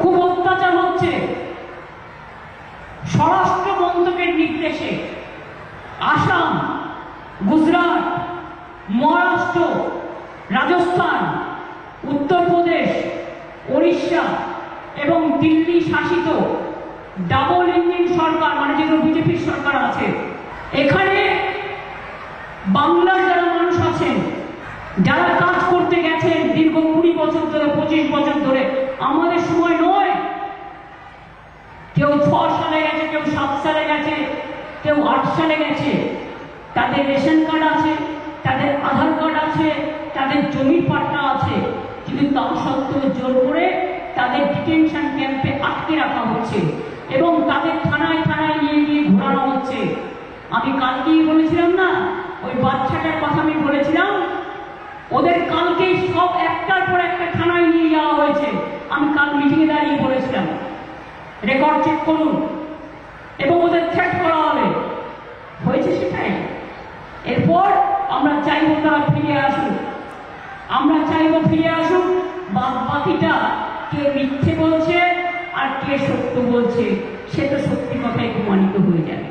খুব অত্যাচার হচ্ছে। স্বরাষ্ট্র মন্ত্রকের নির্দেশে আসাম, গুজরাট, মহারাষ্ট্র, রাজস্থান, উত্তরপ্রদেশ, উড়িষ্যা এবং দিল্লি শাসিত ডাবল ইঞ্জিন সরকার মানে যেগুলো বিজেপির সরকার আছে, এখানে বাংলার যারা মানুষ আছেন, যারা কাজ করতে গেছেন দীর্ঘ কুড়ি বছর ধরে, পঁচিশ বছর ধরে, আমাদের সময় কেউ ছ সালে গেছে, কেউ সাত সালে গেছে, কেউ আট সালে গেছে। তাদের রেশন কার্ড আছে, তাদের আধার কার্ড আছে, তাদের জমির পাট্টা আছে। কিন্তু তা সত্ত্বেও জোর করে তাদের ডিটেনশন ক্যাম্পে আটকে রাখা হচ্ছে এবং তাদের থানায় থানায় নিয়ে গিয়ে ঘোরানো হচ্ছে। আমি কালকেই বলেছিলাম না, ওই বাচ্চাটার কথা আমি বলেছিলাম, ওদের কালকেই সব একটার পর একটা থানায় নিয়ে যাওয়া হয়েছে আমি কাল মিটিংয়ে দাঁড়িয়ে বলেছিলাম রেকর্ড চেক করুন। এবং ওদের থ্রেট করা হবে। হয়েছে সেটাই। এরপর আমরা চাইব তারা ফিরে আসুক। আমরা চাইব ফিরে আসুক বাদ বাকিটা কে মিথ্যে বলছে আর কে সত্য বলছে, সে তো সত্যি কথায় প্রমাণিত হয়ে যাবে।